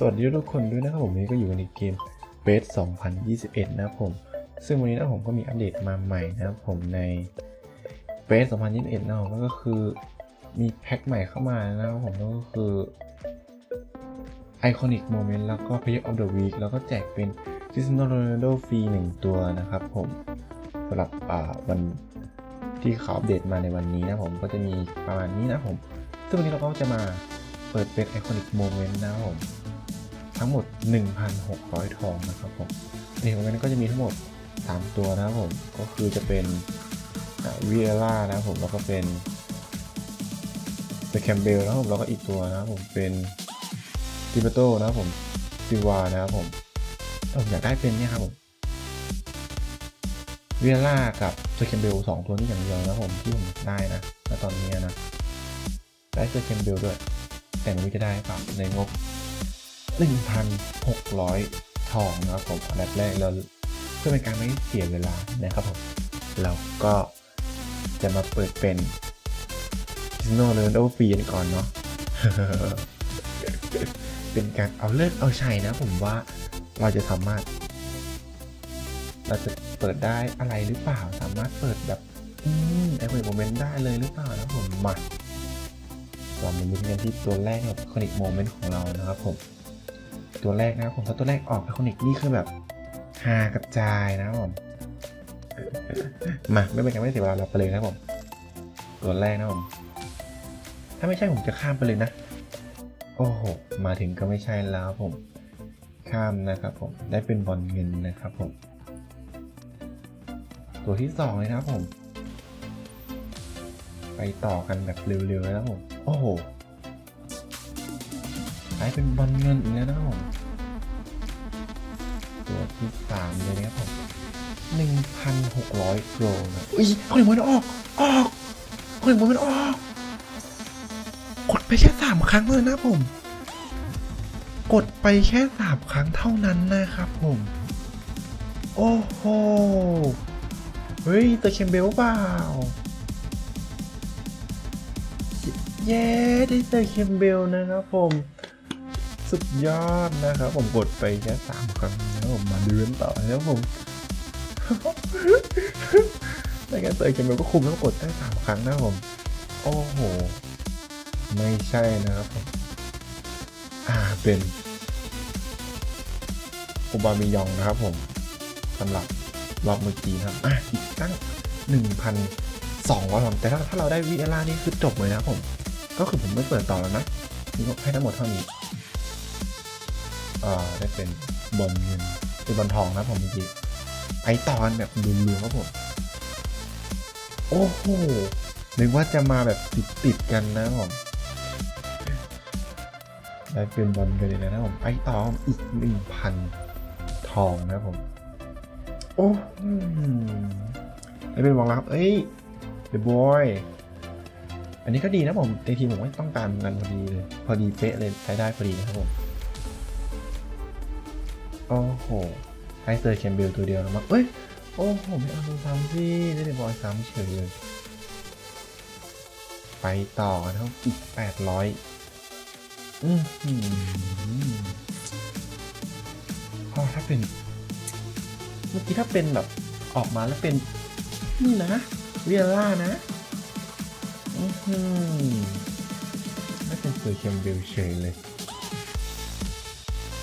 สวัสดีทุกคนด้วยนะครับผมวันนี้ก็อยู่ในเกมเบส2021 นะครับผม ซึ่งวันนี้นะผมก็มีอัปเดตมาใหม่นะครับผมในเบส2021 นะครับผมก็คือมีแพ็คใหม่เข้ามานะครับผมก็คือ Iconic Moment แล้วก็ Player of the Week แล้วก็แจกเป็น Cristiano Ronaldo ฟรี1ตัวนะครับผมสำหรับวันที่เขาอัปเดตมาในวันนี้นะผมก็จะมีประมาณนี้นะผม ซึ่งวันนี้เราก็จะมาเปิดเป็น Iconic Moment นะครับผม ทั้งหมด 1,600 ทองนะครับผมในของนั้นก็จะมีทั้งหมด 3 ตัวนะครับผม ก็คือจะเป็นวีเอล่านะครับผม แล้วก็เป็นเป็นแคมเบลนะครับผมแล้วก็อีกตัวนะครับผมเป็นติเบโตนะครับผมซิวานะครับผมผมอยากได้เป็นเนี่ยครับผมวีเอล่ากับเซอร์แคมเบลสองตัวนี้อย่างเดียวนะครับผมที่ผมได้นะณตอนนี้นะ ได้เซอร์แคมเบลด้วย แต่ไม่รู้จะได้เปล่าในงบ 1,600 ทองนะครับผมอันดับแรกเราเพื่อเป็นการไม่เสียเวลานะครับผมเราก็จะมาเปิดเป็นซิโนเลนโดฟรีกันก่อนเนาะเป็นการเอาเลิกเอาชัยนะผมว่าเราจะสามารถ เราจะเปิดได้อะไรหรือเปล่า สามารถเปิดแบบอืมไอคอนิกโมเมนต์ได้เลยหรือเปล่านะผมมาเรามาลุ้นกันที่ตัวแรกแบบคอนิกโมเมนต์ของเรานะครับผม ตัวแรกนะครับผมถ้าตัวแรกออกไอคอนิกนี่คือแบบฮากระจายนะครับผมมาไม่เป็นการไม่เสียเวลาเราไปเลยนะครับผม ตัวแรกนะครับผม ถ้าไม่ใช่ผมจะข้ามไปเลยนะ โอ้โห มาถึงก็ไม่ใช่แล้วผม ข้ามนะครับผม ได้เป็นบอลเงินนะครับผม ตัวที่สองเลยนะครับผม ไปต่อกันแบบเร็วๆนะครับผม โอ้โห ได้เป็นบอลเงินอีกแล้วนะครับผมตัวที่สามเลยนะครับผมหนึ่งพันหกร้อยโลนะอุ้ยคนหนึ่งมันออก ออกคนหนึ่งมันออก กดไปแค่สามครั้งเลยนะผม กดไปแค่สามครั้งเท่านั้นนะครับผม โอ้โห เฮ้ยตัวเคมเบลเปล่าเย้ได้เจอเคมเบลนะครับผม สุดยอดนะครับผมกดไปแค่สามครั้งแล้วผมมาเดินต่อแล้วผมในการเตะเกมก็คุมแล้วกดได้สามครั้งนะผม โอ้โห ไม่ใช่นะครับผมอ่าเป็นอุบามิยองนะครับผมสำหรับรอบเมื่อกี้ครับอะอีกตั้งหนึ่งพันสองร้อยแต่ถ้าถ้าเราได้วีเอล่านี่คือจบเลยนะครับผม ก็คือผมไม่เปิดต่อแล้วนะนี่ให้ทั้งหมดเท่านี้ อ่าได้เป็นบอลเงินเป็นบอลทองนะผมเมื่อกี้ไปต่อกันแบบรัวๆครับผม โอ้โหนึกว่าจะมาแบบติดติดๆกันนะผมได้เป็นบอลเงินเลยนะผมไปต่ออีกหนึ่งพันทองนะผม โอ้ได้เป็นวองรับ เอ้ย The Boy อันนี้ก็ดีนะผมในทีมผมก็ต้องการกันพอดีเลย พอดีเป๊ะเลยใช้ได้พอดีนะครับผม โอ้โหได้เซอร์แคมเบลตัวเดียวแล้วมั้งเอ้ย โอ้โห ไม่เอาตัวซ้ำสิได้แต่บอลซ้ำเฉยเลย ไปต่อนครับอีกแปดร้อยอือหือพอถ้าเป็น เมื่อกี้ถ้าเป็นแบบออกมาแล้วเป็น นี่นะเวียล่านะ อือหือไม่เป็นเซอร์แคมเบลเฉยเลย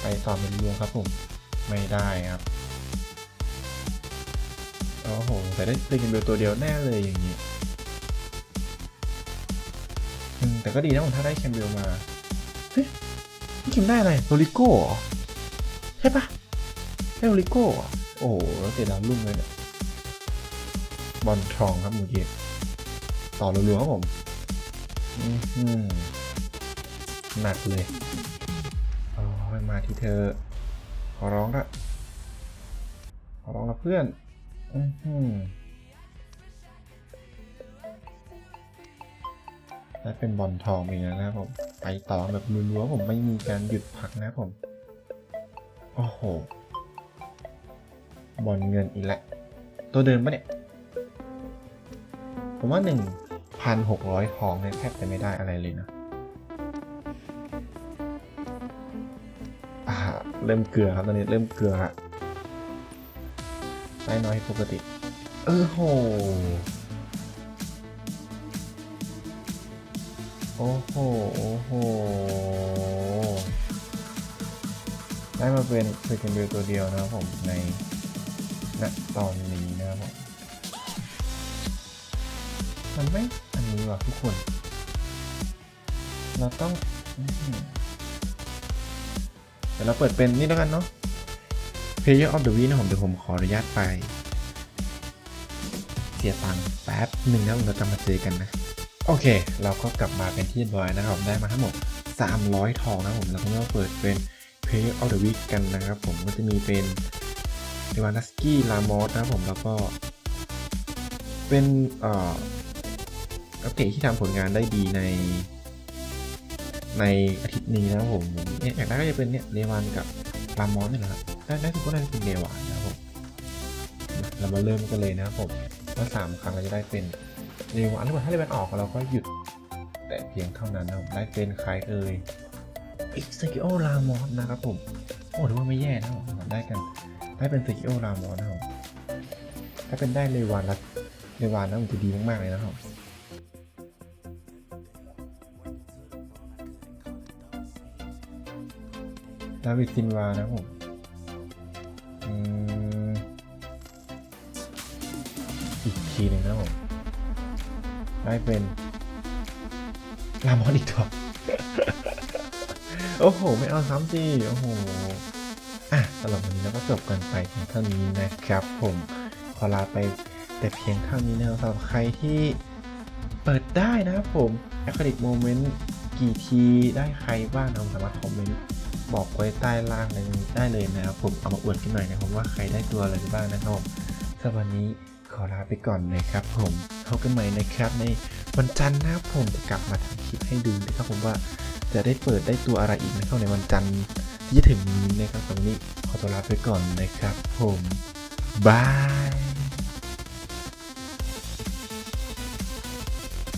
ไปต่อเป็นเรือครับผม ไม่ได้ครับ โอ้โห แต่ได้เซอร์แคมเบลตัวเดียวแน่เลยอย่างนี้แต่ก็ดีนะผมถ้าได้แคมเบลมา เฮ้ยนี่คิมได้อะไรโรลิโก้เหรอใช่ปะได้โรลิโก้โอ้โหแล้วเตะดาวรุ่งเลยเนี่ยบอลทองครับมื่อกี้ต่อรัวๆครับผมอือหือหนักเลย โอ้ยมาที่เธอ ขอร้องละขอร้องละเพื่อนอือหือและเป็นบอลทองอีกแล้วนะครับผม ไปต่อแบบรัวๆผมไม่มีการหยุดพักนะผม โอ้โห บอลเงินอีกแล้วตัวเดิมปะเนี่ย ผมว่าหนึ่งพันหกร้อยทองเนี่ยแทบจะไม่ได้อะไรเลยนะ เริ่มเกลือครับตอนนี้เริ่มเกลือละได้น้อยปกติ เออโห โอ้โห โอ้โห ได้มาเป็นเซคันเบลตัวเดียวนะครับผมในณตอนนี้นะครับผมมันไม่อันนี้ว่ะทุกคน เราต้อง เดี๋ยวเราเปิดเป็นนี่แล้วกันเนาะ Player of the Week นะผมเดี๋ยวผมขออนุญาตไป เสียตังค์แป๊บหนึ่งแล้วเราจะมาเจอกันนะ โอเค เราก็กลับมาเป็นที่เรียบร้อยนะครับได้มาทั้งหมด 300 ทองนะผมแล้วก็มาเปิดเป็น Player of the Week กันนะครับผมก็จะมีเป็นเอวานัสกี้ลามอสนะครับผมแล้วก็ เป็นเอ่อนักเตที่ทำผลงานได้ดีใน ในอาทิตย์นี้นะครับผมเนี่ยอยากได้ก็จะเป็นเนี่ยเลวานกับลามอสนี่แหละครับได้ได้ทุกคนได้เป็นเลวานนะครับผมเรามาเริ่มกันเลยนะครับผมว่าสามครั้งเราจะได้เป็นเลวานหรือว่าถ้าเลวานออกเราก็หยุด แต่เพียงเท่านั้นนะครับได้เป็นใครเอ่ยอิสกิโอลามอสนะครับผมโอ้ถือว่าไม่แย่นะครับได้กันได้เป็นสกิโอลามอสนะครับถ้าเป็นได้เลวานแล้วเลวานนะมันจะดีมากๆเลยนะครับ ดาวิดซินวานะผมอีกทีหนึ่งนะผมได้เป็นลามอนอีกตัวโอ้โห ไม่เอาซ้ำสิโอ้โหอะสำหรับวันนี้เราก็จบกันไปเพียงเท่านี้นะครับ ผมขอลาไปแต่เพียงเท่านี้นะครับสำหรับใครที่เปิดได้นะครับผม a c r y l i c Moment กี่ทีได้ใครบ้างนะครับสามารถคอมเมนต์ บอกไว้ใต้ล่างเลยได้เลยนะครับผมเอามาอวดกันหน่อยนะครับว่าใครได้ตัวอะไรบ้างนะครับผมสำหรับวันนี้ขอลาไปก่อนนะครับผมพบกันใหม่นะครับในวันจันทร์นะครับผมจะกลับมาทำคลิปให้ดูนะครับผมว่าจะได้เปิดได้ตัวอะไรอีกนะครับในวันจันทร์ที่จะถึงนี้นะครับสำหรับวันนี้ขอตัวลาไปก่อนนะครับผมบาย